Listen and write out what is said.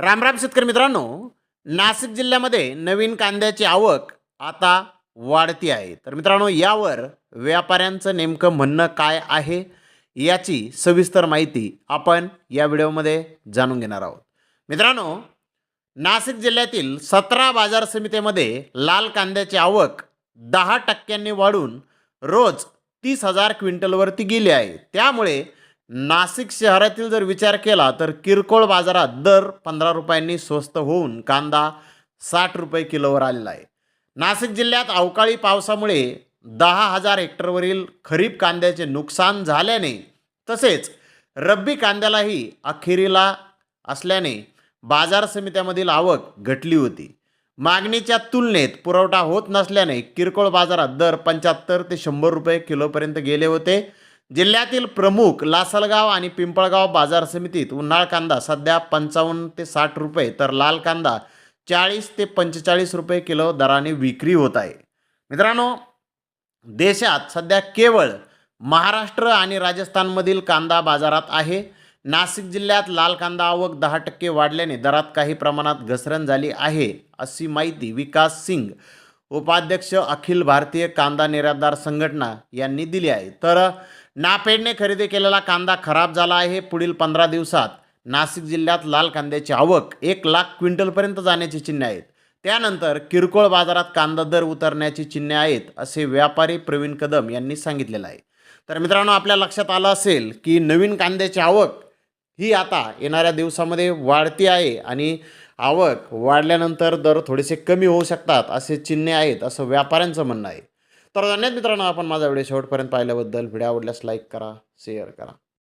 रामराम शेतकरी मित्रांनो नाशिक जिल्ह्यामध्ये नवीन कांद्याची आवक आता वाढती आहे. तर मित्रांनो यावर व्यापाऱ्यांचं नेमकं म्हणणं काय आहे याची सविस्तर माहिती आपण या व्हिडिओमध्ये जाणून घेणार आहोत. मित्रांनो नाशिक जिल्ह्यातील सतरा बाजार समितीमध्ये लाल कांद्याची आवक दहा टक्क्यांनी वाढून रोज तीस हजार क्विंटलवरती गेली आहे. त्यामुळे नाशिक शहरातील जर विचार केला तर किरकोळ बाजारात दर पंधरा रुपयांनी स्वस्त होऊन कांदा साठ रुपये किलोवर आलेला आहे. नाशिक जिल्ह्यात अवकाळी पावसामुळे दहा हजार हेक्टरवरील खरीप कांद्याचे नुकसान झाल्याने तसेच रब्बी कांद्यालाही अखेरीला असल्याने बाजार समित्यामधील आवक घटली होती. मागणीच्या तुलनेत पुरवठा होत नसल्याने किरकोळ बाजारात दर पंच्याहत्तर ते शंभर रुपये किलोपर्यंत गेले होते. जिल्ह्यातील प्रमुख लासलगाव आणि पिंपळगाव बाजार समितीत उन्हाळ कांदा सध्या पंचावन्न ते साठ रुपये तर लाल कांदा चाळीस ते पंचेचाळीस रुपये किलो दराने विक्री होत आहे. मित्रांनो देशात सध्या केवळ महाराष्ट्र आणि राजस्थानमधील कांदा बाजारात आहे. नाशिक जिल्ह्यात लाल कांदा आवक दहा टक्के वाढल्याने दरात काही प्रमाणात घसरण झाली आहे अशी माहिती विकास सिंग उपाध्यक्ष अखिल भारतीय कांदा निर्यातदार संघटना यांनी दिली आहे. तर नापेडने खरेदी केलेला कांदा खराब झाला आहे. पुढील पंधरा दिवसात नाशिक जिल्ह्यात लाल कांद्याची आवक एक लाख क्विंटलपर्यंत जाण्याची चिन्हे आहेत. त्यानंतर किरकोळ बाजारात कांदा दर उतरण्याची चिन्हे आहेत असे व्यापारी प्रवीण कदम यांनी सांगितलेलं आहे. तर मित्रांनो आपल्या लक्षात आलं असेल की नवीन कांद्याची आवक ही आता येणाऱ्या दिवसामध्ये वाढती आहे आणि आवक वाढल्यानंतर दर थोडेसे कमी होऊ शकतात असे चिन्हे आहेत असं व्यापाऱ्यांचं म्हणणं आहे. तर धन्यवाद मित्रांनो आपण माझा व्हिडिओ शेवटपर्यंत पाहिल्याबद्दल. व्हिडिओ आवडल्यास लाईक करा शेअर करा.